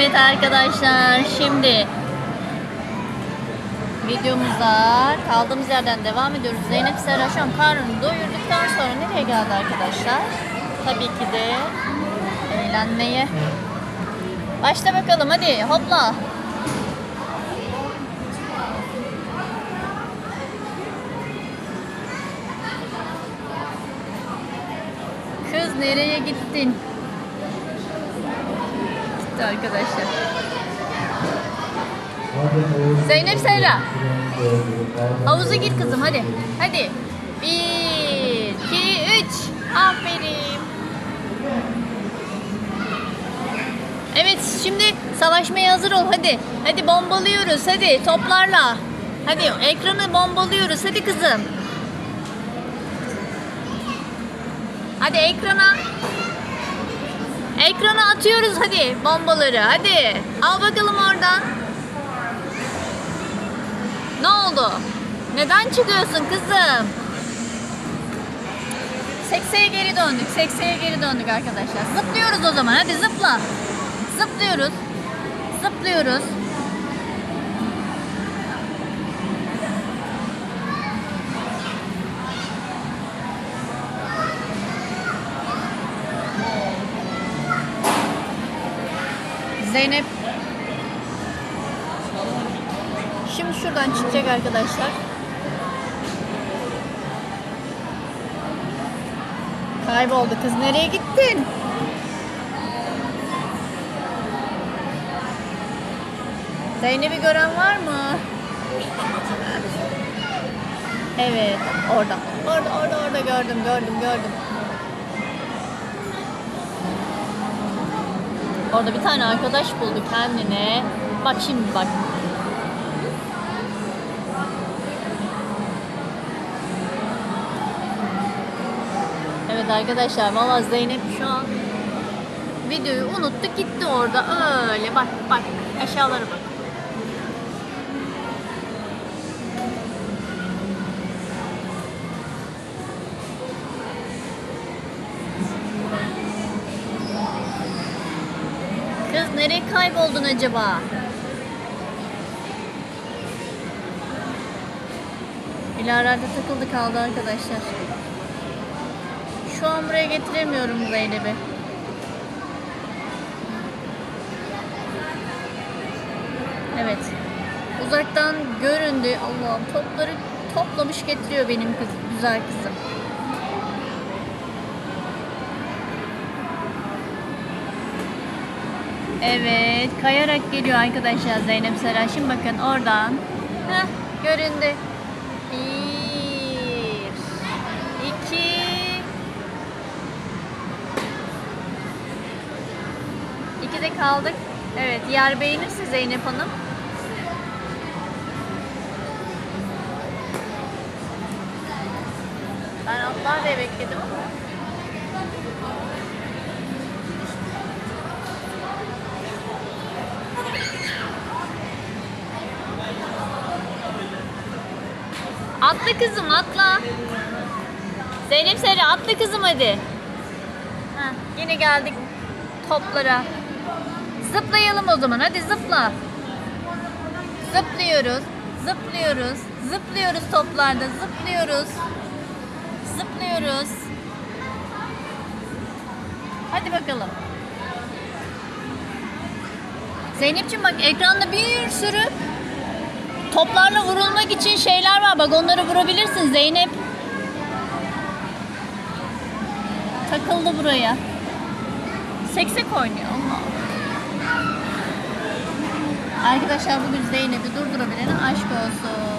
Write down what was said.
Evet arkadaşlar şimdi videomuza kaldığımız yerden devam ediyoruz. Zeynep Seraşan karnını doyurduktan sonra nereye geldi arkadaşlar? Tabii ki de eğlenmeye. Başla bakalım hadi hopla. Kız nereye gittin? Gitti arkadaşlar. Zeynep Serra. Havuza gir kızım hadi. Hadi. Bir, iki, üç. Aferin. Evet şimdi savaşmaya hazır ol hadi. Hadi bombalıyoruz hadi toplarla. Hadi ekranı bombalıyoruz hadi kızım. Hadi ekrana. Ekrana atıyoruz hadi bombaları hadi. Al bakalım oradan. Ne oldu? Neden çıkıyorsun kızım? Sekseye geri döndük. Sekseye geri döndük arkadaşlar. Zıplıyoruz o zaman. Hadi zıpla. Zıplıyoruz. Zıplıyoruz. Zeynep Şimdi şuradan çıkacak arkadaşlar. Kayboldu kız. Nereye gittin? Zeynep'i gören var mı? Evet, orada. Orada, orada, orada gördüm, gördüm, gördüm. Orada bir tane arkadaş buldu kendine. Bak şimdi bak. Evet arkadaşlar valla Zeynep şu an videoyu unuttu gitti orada öyle bak bak aşağılara bak. Kız nereye kayboldun acaba? İlerlerde takıldı kaldı arkadaşlar. Şu an buraya getiremiyorum Zeynep'i. Evet. Uzaktan göründü. Allah'ım topları toplamış getiriyor benim kız, güzel kızım. Evet, kayarak geliyor arkadaşlar Zeynep Sera. Şimdi bakın oradan. Heh, göründü. Bir, iki, İkide kaldık. Evet, yer beğenirse Zeynep Hanım. Ben atlar diye bekledim ama. Atla kızım atla. Zeynep Sera atla kızım hadi. Heh, yine geldik toplara. Zıplayalım o zaman. Hadi zıpla. Zıplıyoruz. Zıplıyoruz. Zıplıyoruz toplarda. Zıplıyoruz. Zıplıyoruz. Hadi bakalım. Zeynepciğim bak ekranda bir sürü toplarla vurulmak için şeyler var. Bak onları vurabilirsin Zeynep. Takıldı buraya. Seksek oynuyor. Allah. Arkadaşlar bugün Zeynep'i durdurabilene aşk olsun.